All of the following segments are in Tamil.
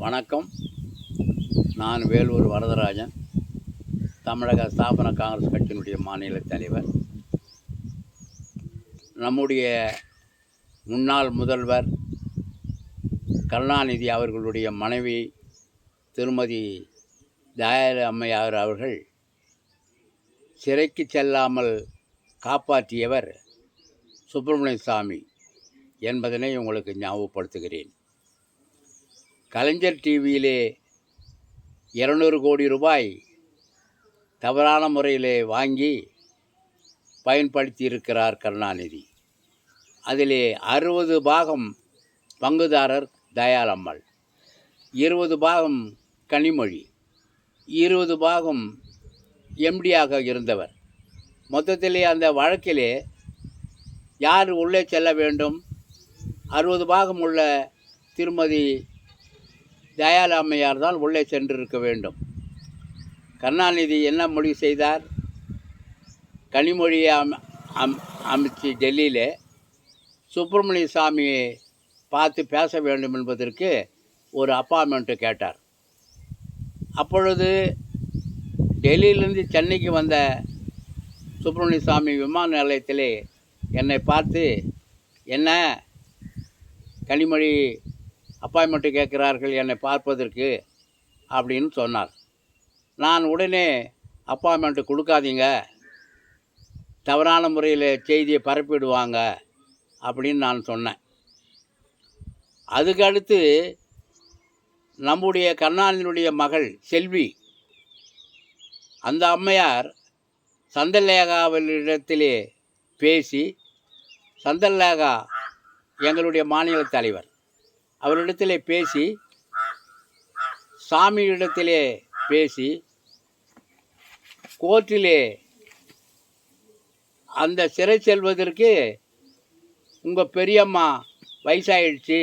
வணக்கம். நான் வேலூர் வரதராஜன். தமிழக ஸ்தாபன காங்கிரஸ் கட்சியினுடைய மாநில தலைவர். நம்முடைய முன்னாள் முதல்வர் கருணாநிதி அவர்களுடைய மனைவி திருமதி தயாள அம்மையார் அவர்கள் சிறைக்கு செல்லாமல் காப்பாற்றியவர் சுப்பிரமணிய சாமி என்பதனை உங்களுக்கு ஞாபகப்படுத்துகிறேன். கலைஞர் டிவியிலே இருநூறு கோடி ரூபாய் தவறான முறையிலே வாங்கி பயன்படுத்தி இருக்கிறார் கருணாநிதி. அதிலே அறுபது பாகம் பங்குதாரர் தயாளம்மாள் இருபது பாகம் கனிமொழி இருபது பாகம் எம்டியாக இருந்தவர். மொத்தத்திலே அந்த வழக்கிலே யார் உள்ளே செல்ல வேண்டும்? அறுபது பாகம் உள்ள திருமதி தயாள அம்மையார் தான் உள்ளே சென்றிருக்க வேண்டும். கருணாநிதி என்ன முடிவு செய்தார்? கனிமொழியை அம் அம் அமைச்சு டெல்லியில் சுப்பிரமணிய சாமியை பார்த்து பேச வேண்டும் என்பதற்கு ஒரு அப்பாயின்மெண்ட்டு கேட்டார். அப்பொழுது டெல்லியிலிருந்து சென்னைக்கு வந்த சுப்பிரமணிய சாமி விமான நிலையத்திலே என்னை பார்த்து என்ன? கனிமொழி அப்பாயின்மெண்ட்டு கேட்குறார்கள் என்னை பார்ப்பதற்கு அப்படின்னு சொன்னார். நான் உடனே அப்பாயின்மெண்ட்டு கொடுக்காதீங்க தவறான முறையில் செய்தியை பரப்பிடுவாங்க அப்படின்னு நான் சொன்னேன். அதுக்கடுத்து நம்முடைய கருணாநிதியுடைய மகள் செல்வி அந்த அம்மையார் சந்தல்லேகாவிலிடத்திலே பேசி சந்தல்லேகா எங்களுடைய மாநில தலைவர். அவரிடத்திலே பேசி சாமியிடத்திலே பேசி கோர்ட்டிலே அந்த சிறை செல்வதற்கு உங்கள் பெரியம்மா வயசாயிடுச்சு.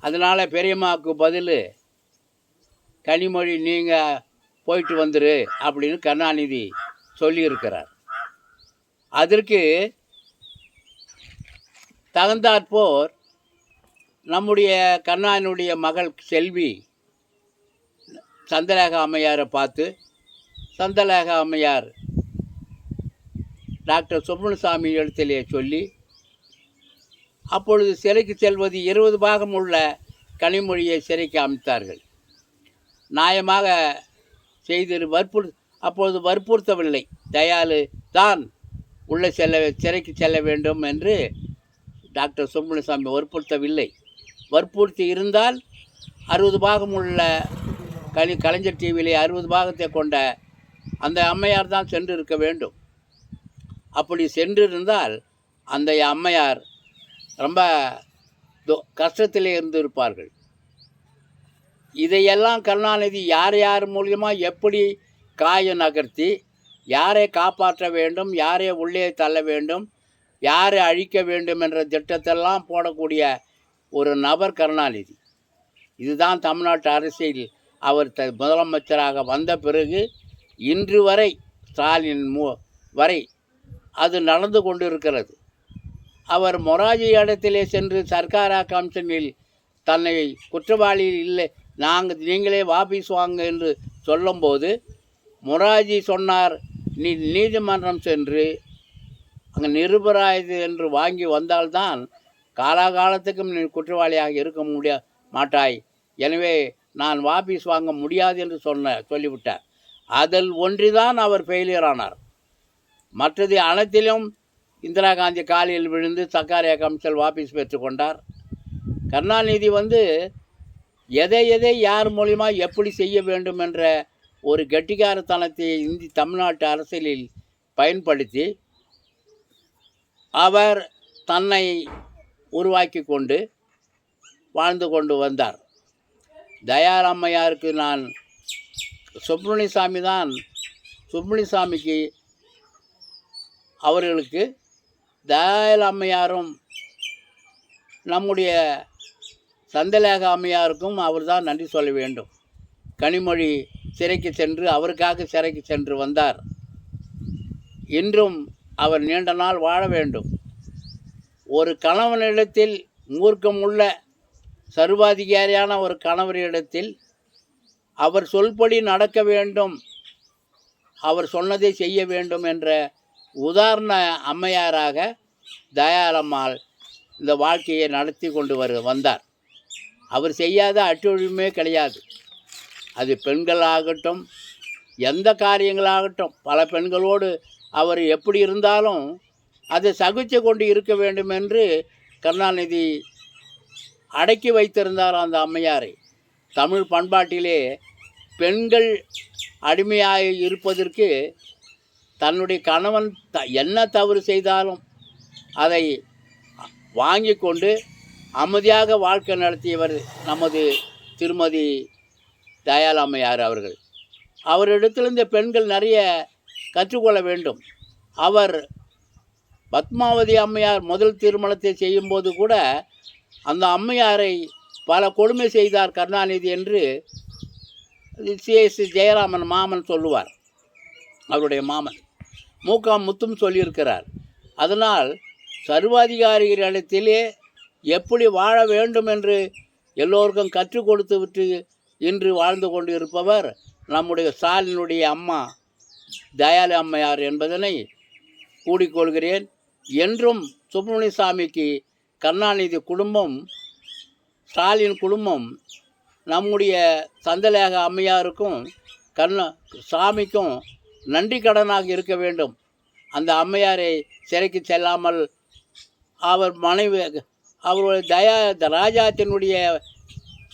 அதனால் பெரியம்மாவுக்கு பதில் கனிமொழி நீங்கள் போயிட்டு வந்துரு அப்படின்னு கருணாநிதி சொல்லியிருக்கிறார். அதற்கு தகுந்தாற்போர் நம்முடைய கருணாநிதியுடைய மகள் செல்வி சந்திரலேகா அம்மையாரை பார்த்து சந்திரலேக அம்மையார் டாக்டர் சுப்பிரமணியசாமி இடத்திலே சொல்லி அப்பொழுது சிறைக்கு செல்வது இருபது பாகம் உள்ள கனிமொழியை சிறைக்கு அமைத்தார்கள். நியாயமாக செய்திரு வற்புறு அப்பொழுது வற்புறுத்தவில்லை. தயாளு தான் உள்ளே செல்ல சிறைக்கு செல்ல வேண்டும் என்று டாக்டர் சுப்பிரமணியசாமி வற்புறுத்தவில்லை. வற்புறுத்தி இருந்தால் அறுபது பாகம் உள்ள கலி கலைஞர் டிவியிலே அறுபது பாகத்தை கொண்ட அந்த அம்மையார் தான் சென்று இருக்க வேண்டும். அப்படி சென்றிருந்தால் அந்த அம்மையார் ரொம்ப கஷ்டத்திலே இருந்து இருப்பார்கள் இதையெல்லாம் கருணாநிதி யார் யார் மூலியமாக எப்படி காய நகர்த்தி யாரை காப்பாற்ற வேண்டும் யாரை உள்ளே தள்ள வேண்டும் யாரை அழிக்க வேண்டும் என்ற திட்டத்தெல்லாம் போடக்கூடிய ஒரு நபர் கருணாநிதி. இதுதான் தமிழ்நாட்டு அரசியல். அவர் த முதலமைச்சராக வந்த பிறகு இன்று வரை ஸ்டாலின் மு வரை அது நடந்து கொண்டிருக்கிறது. அவர் மொராஜி இடத்திலே சென்று சர்க்காரா கமிஷனில் தன்னை குற்றவாளி இல்லை நாங்கள் நீங்களே வாபீஸ் வாங்க என்று சொல்லும்போது மொராஜி சொன்னார் நீ நீதிமன்றம் சென்று அங்கே நிருபராயது என்று வாங்கி வந்தால்தான் காலாகாலத்துக்கும் நீ குற்றவாளியாக இருக்க முடிய மாட்டாய். எனவே நான் வாபீஸ் வாங்க முடியாது என்று சொன்ன சொல்லிவிட்டார். அதில் ஒன்றிதான் அவர் ஃபெயிலியர் ஆனார். மற்றது அனைத்திலும் இந்திரா காந்தி காலில் விழுந்து சர்க்காரியா கமிஷன் வாபீஸ் பெற்றுக்கொண்டார் கருணாநிதி வந்து எதை எதை யார் மூலிமா எப்படி செய்ய வேண்டும் என்ற ஒரு கெட்டிக்காரத்தனத்தை இந்தி தமிழ்நாட்டு அரசியலில் பயன்படுத்தி அவர் தன்னை உருவாக்கி கொண்டு வாழ்ந்து கொண்டு வந்தார். தயாராமையாருக்கு நான் சுப்பிரமணிய சாமி தான் சுப்பிரமணிய சாமிக்கு அவர்களுக்கு தயால் அம்மையாரும் நம்முடைய சந்தலேக அம்மையாருக்கும் அவர் தான் நன்றி சொல்ல வேண்டும். கனிமொழி சிறைக்கு சென்று அவருக்காக சிறைக்கு சென்று வந்தார். இன்றும் அவர் நீண்ட நாள் வாழ வேண்டும். ஒரு கணவனிடத்தில் மூர்க்கமுள்ள சர்வாதிகாரியான ஒரு கணவரிடத்தில் அவர் சொல்படி நடக்க வேண்டும் அவர் சொன்னதை செய்ய வேண்டும் என்ற உதாரண அம்மையாராக தயாளம்மாள் இந்த வாழ்க்கையை நடத்தி கொண்டு வரு வந்தார். அவர் செய்யாத அட்டொழியுமே கிடையாது. அது பெண்களாகட்டும் எந்த காரியங்களாகட்டும் பல பெண்களோடு அவர் எப்படி இருந்தாலும் அதை சகிச்சு கொண்டு இருக்க வேண்டும் என்று கருணாநிதி அடக்கி வைத்திருந்தார் அந்த அம்மையாரை. தமிழ் பண்பாட்டிலே பெண்கள் அடிமையாக இருப்பதற்கு தன்னுடைய கணவன் த என்ன தவறு செய்தாலும் அதை வாங்கி கொண்டு அமைதியாக வாழ்க்கை நடத்தியவர் நமது திருமதி தயாலம்மையார் அவர்கள். அவரிடத்தில் இந்த பெண்கள் நிறைய கற்றுக்கொள்ள வேண்டும். அவர் பத்மாவதி அம்மையார் முதல் திருமணத்தை செய்யும்போது கூட அந்த அம்மையாரை பல கொடுமை செய்தார் கருணாநிதி என்று சிஎஸ் ஜெயராமன் மாமன் சொல்லுவார். அவருடைய மாமன். மூகா முத்தும் சொல்லியிருக்கிறார். அதனால் சர்வாதிகாரிகளிடத்திலே எப்படி வாழ வேண்டும் என்று எல்லோருக்கும் கற்றுக் கொடுத்து விட்டு இன்று வாழ்ந்து கொண்டு இருப்பவர் நம்முடைய ஸ்டாலினுடைய அம்மா தயாலு அம்மையார் என்பதனை கூடிக்கொள்கிறேன் என்றும் சுப்பிரமணிய சாமிக்கு கருணாநிதி குடும்பம் ஸ்டாலின் குடும்பம் நம்முடைய சந்தலேக அம்மையாருக்கும் கண்ண சாமிக்கும் நன்றி கடனாக இருக்க வேண்டும். அந்த அம்மையாரை சிறைக்கு செல்லாமல் அவர் மனைவி அவருடைய தயா ராஜாத்தினுடைய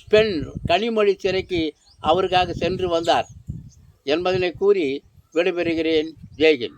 பெண் கனிமொழி சிறைக்கு அவருக்காக சென்று வந்தார் என்பதனை கூறி விடைபெறுகிறேன். ஜெய்கின்